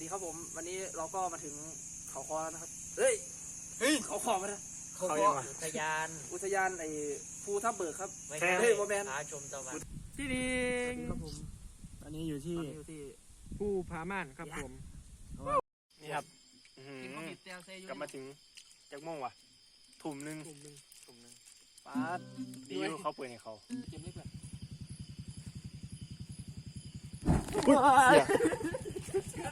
ดีครับผม วันนี้เราก็มาถึงเขาคอแล้วนะครับ เฮ้ย เฮ้ยเขาคอมาแล้วเขายังวะอุทยาน อุทยานไอ้ภูทับเบิกครับไม่แค่ใช่เฮ้ยบ่แม่นผาชมตะวันที่ดิสวัสดีครับผมตอนนี้อยู่ที่ตอนนี้อยู่ที่ผู้พาม่านครับผม นี่ครับอื้อหืกินอข้าวบิดเตียวเซยูกลับมาถึงจากโม่งวะทุ่มหนึงกลุ่มหนึ่งทุ่มหนึงป้าดดีอยู่เขาเปิดให้เขาเกมนี้เพื่ อนเสีย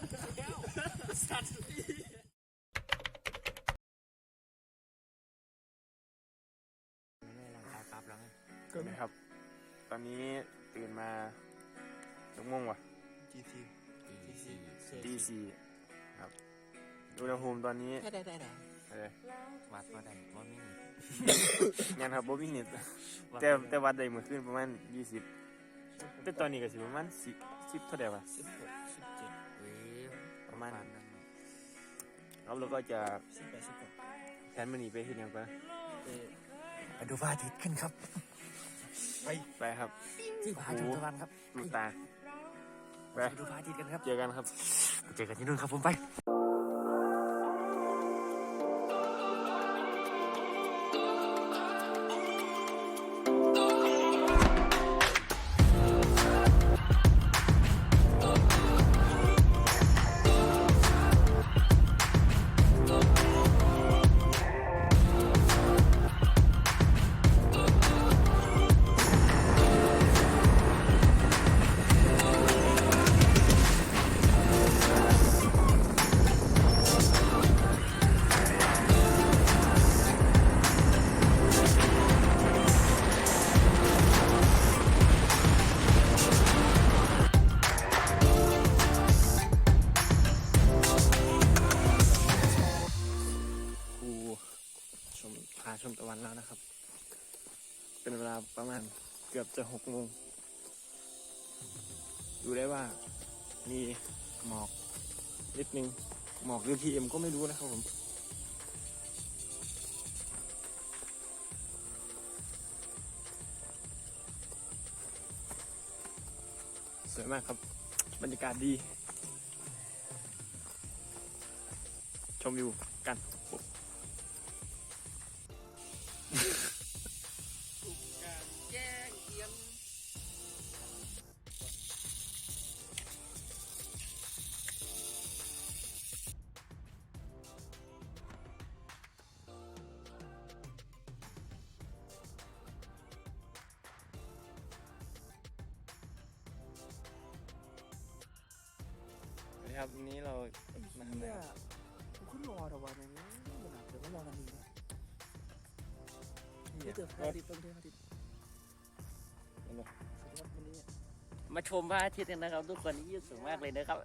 ไม่ร่างกายครับแล้วไงก็นะครับ ตอนนี้ตื่นมาจากม่งวะตีสี่ตีสี่ครับอุณหภูมิตอนนี้ได้ได้ได้ได้อะไรวัดก็ได้ว่าไม่มีงานครับบ่มีเน็ตแต่แต่วัดได้เมื่อคืนประมาณยี่สิบแต่ตอนนี้ก็สิประมาณสิบสิบเท่าไหร่วะสิบหก มาณปานั้นนั้นแล้วเราก็จะสิบแปดสิบเก้าแทนมันหนีไปที่ไหนปะไปดูพระอาทิตย์ขึ้นครับ ไปไปครับที่ผาชมตะวันครับลูกตาไปไปดูพระอาทิตย์กันครับ เจอกันครับ เจอกันที่นู่นครับผมไป กือบจะหกโมงดูได้ว่ามีหมอกนิดนึง หมอกหรือพีเอ็มก็ไม่รู้นะครับผมสวยมากครับ บรรยากาศดี ชมวิวกัน ครับวันนี้เรามาทำอะไรเนี่ยครับกูขึ้นรอแต่วันนี้มันหนักเดี๋ยวก็รอกันดีนะนี่นี่อะเจอพระอาทิตย์เพิ่มเทพอาทิตย์นั่นเหรอสวัสดีครับวันนี้ มาชมพระอาทิตย์กันนะครับ ทุกคนนี่สูงมากเลยนะครับ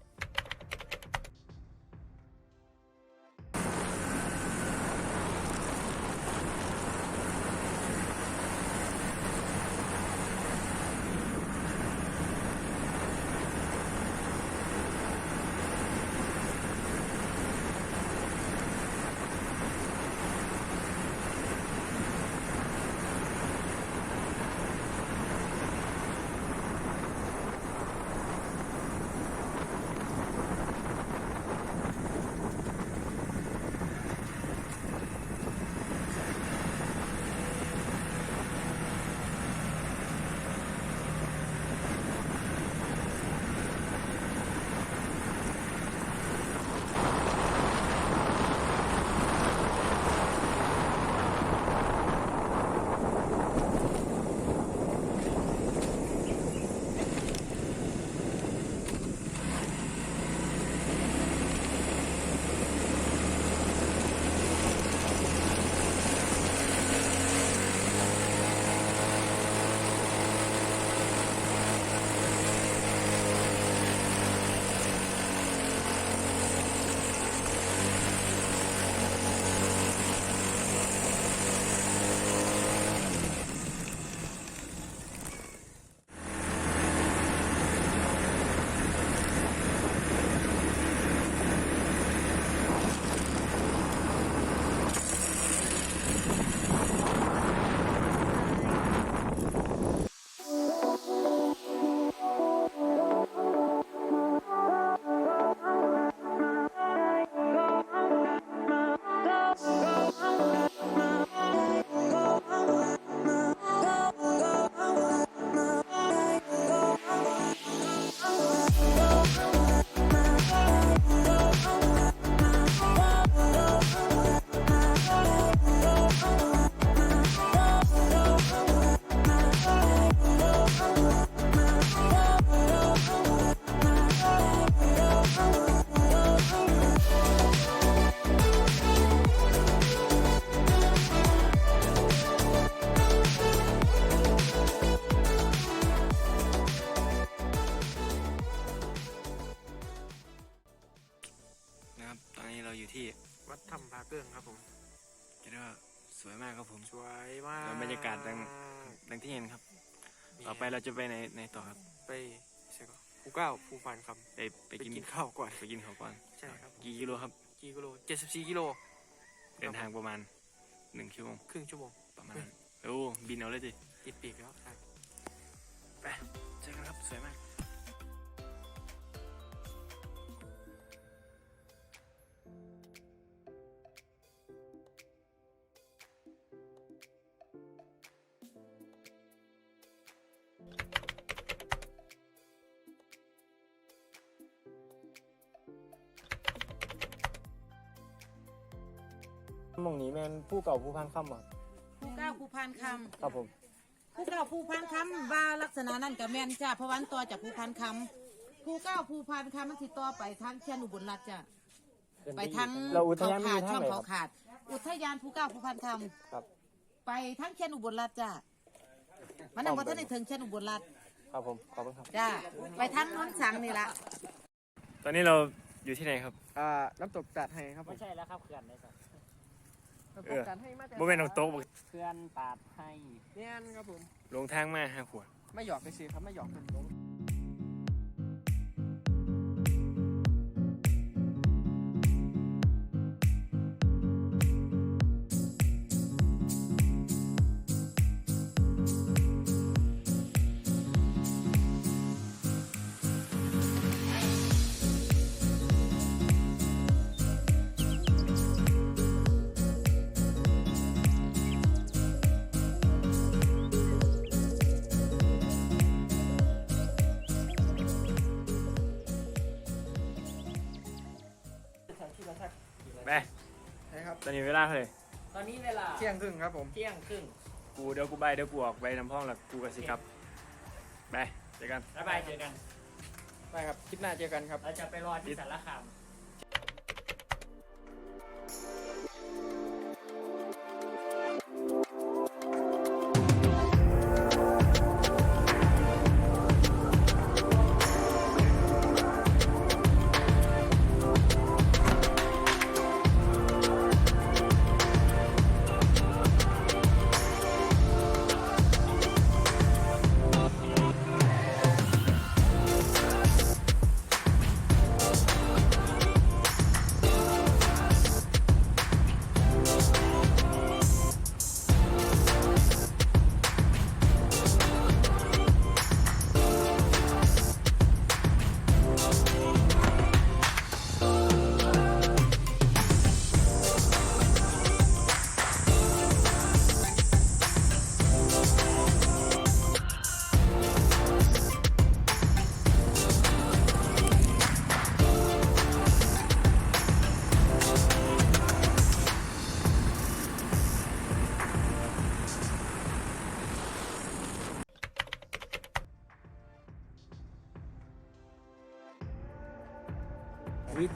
ไปเราจะไปไหนไหนต่อครับ ไปใช่ก่อนภูเก้าภูพานคำไปไปไปกินกินข้าวก่อน ไปกินเขาวก่อนใช่ครับ กี่กิโลครับ กี่กิโลเจ็ดสิบสี่กิโล เดินทางประมาณหนึ่งชั่วโมงครึ่งชั่วโมง ประมาณนั้นโอ้บินเอาเลยดิติดปีกแล้วใช่ไปเจอกันครับสวยมาก มองนี้แมนผู้เก่าผู้พันค่ำครับผู้เก้าผู้พันคครับผมำผู้เก้าผู้พันคำว่าลักษณะนั้นกับแม่นจ้าเพราะวันตัวจากผู้พันคำผู้เก้าผู้พันคำมันติดต่อไปทางเชียนอุบลรัตน์จ้ะไปทางเราอุทยานเขามีขาดทาช่งองไหนคเขารับขาด อุทยานผู้เก้าผู้พันคครับำไปทางเชียนอุบลรัตน์จ้ะมันนั่งว่าท่านได้ถึงเชียนอุบลรัตน์ครับผมขอบคุณครับ จ้าไปทางโน้นสังนี่ละ ตอนนี้เราอยู่ที่ไหนครับ อ่าน้ำตกจัดให้ครับผไม่มใช่แล้วครับเขื่อนเลยสัตว์น้ำ เอตกอจัดให้มาจากโมเมนต์ของโต๊ะบอกเขื่อนปาดให้เนี่ยครับผมลงทางมาห้าขวดไม่หยอกไปสิครับไม่หยอกเป็น ลมไปใช่ครับ ตอนนี้เวลาเท่าไหร่ตอนนี้เวลาเที่ยงครึ่งครับผม เที่ยงครึ่งกูเดี๋ยวกูไปเดี๋ยวกูออกไปน้ำพ้องแล้วกูกสิครับไปเจอกัน บ๊ายบายเจอกันไปครับ คลิปหน้าเจอกันครับ เราจะไปรอที่สารคาม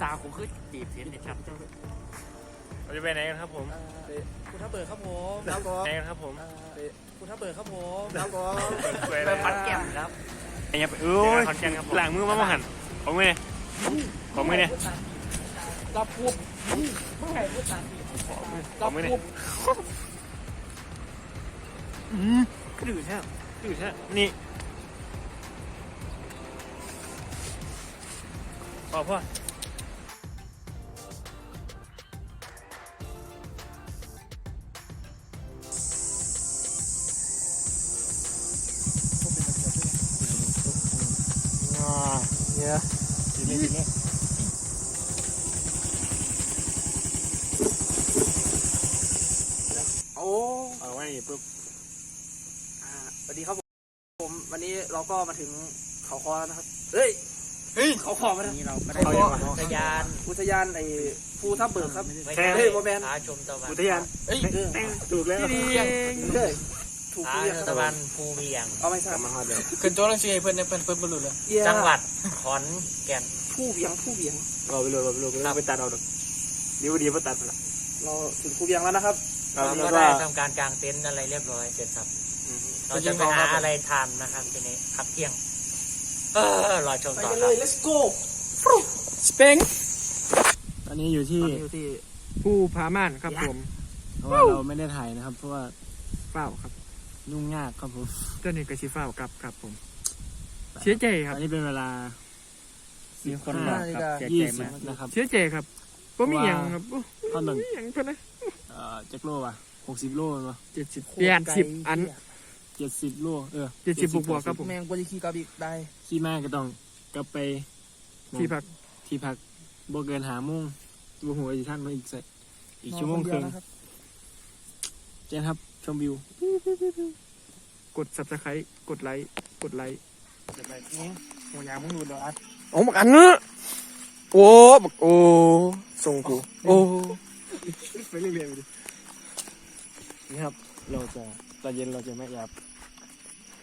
าผมคือจีบเสียนเลยครับเราจะไปไหนกันครับผมคุณทับเบิร์ครับผมแล้วก็ไหนกันครับผมคุณทับเบิร์ครับผมแล้วก็ไปไปพัดแก้มครับไอ้ยับเอ้ยหลังมือมามาหันของมือเนี่ยของมือเนี่ยรับปุ๊บเมื่อไหร่พูดตามของมือเนี่ยอืมกระดือแท้กระดือแท้นี่พอพ่อ เนี่ยทีนี้ทีนี้โอ้เอาไว้นี่ปุ๊บอ่าสวัสดีครับผมผม วันนี้เราก็มาถึงเขาคอแล้วนะครับ เฮ้ย เฮ้ยเขาคอมาแล้ว นี่เราก็ได้เขายังวะอุทยานอุทยานไอ้ภูทับเบิกครับ แค่ เฮ้ยโมแมนผาชมตะวันอุทยานเฮ้ย ถูกแล้วพี่ดีเฮ้ย ถูกผาเรียกชมครัตะบวันภูเวียง เอาไม่ทกราลับบมาฮอดเลยขึ้นตัวหนังสือให้เพื่อนเนี่ยเพื่อนเพื่อนบรรลุเลยเยี่ยจังหวัดขอนแก่น ผู้เบียงผู้เบียง เราไปเลยเราไปเลยเราไปตัดเอาดอกเดี๋ยวดีไปตัดไปละเราถึงผู้เบียงแล้วนะครับเราเราแล้วก็ก็ได้ทำการกางเต็นท์อะไรเรียบร้อยเสร็จครับอืมเราจะไปหาอะไรทานนะครับทีนี้พักเที่ยง เออรอชมไปต่อกันคเลรับ ย let's go สเปงตอนนี้อยู่ที่ตอนนี้อยู่ที่ ผู้พาม่านครับยะผมเพราะว่าเราไม่ได้ถ่ายนะครับ เพราะว่าเฝ้าครับ ยุ่งยากครับผมเจ้านี่ก็สิเฝ้ากลับครับผม เสียใจคตรับอนนี้เป็นเวลา มีคนบอกครับเสียยี่ใจสิบมากนะครับ เสียใจครับบ่มีหยังครับบ่ตอนหนึ่ง มีหยังเพิ่นนะเอ่อจักโลว่ะหกสิบโลมั้ยเจ็ดสิบแปดสิบอัน เจ็ดสิบโลเออเจ็ดสิบบวกบวกครับผม แมงกว่าจะขี่กับอีกได้ขี่ม้าก็ต้องกลับไปที่พักที่พักบ่เกินหาโมงบัวหัวอยู่ท่านมาอีกสักอีกชั่วโมงครึ่งเจนครับ ชมวิว กด subscribe กดไลค์ กดไลค์หัวยางมึงดูเดี๋ยวอัดโอ้บักอันเนอะโอ้บักโอ้ส่งกู โอ้ไปเรื่อยๆไปดินี่ครับ เราจะตอนเย็นเราจะไม่แอบ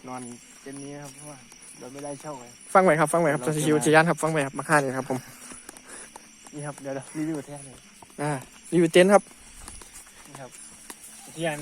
นอนเต็นท์นี้นะครับเพราะว่าเราไม่ได้เช่าไง ฟังไว้ครับ ฟังไว้ครับจะชิวจะยันครับ ฟังไว้ครับ มาค่านี่ครับผม นี่ครับ เดี๋ยวเดี๋ยวรีวิวแท้เลยอ่าอยู่เต็นท์ครับ นี่ครับที่ยัน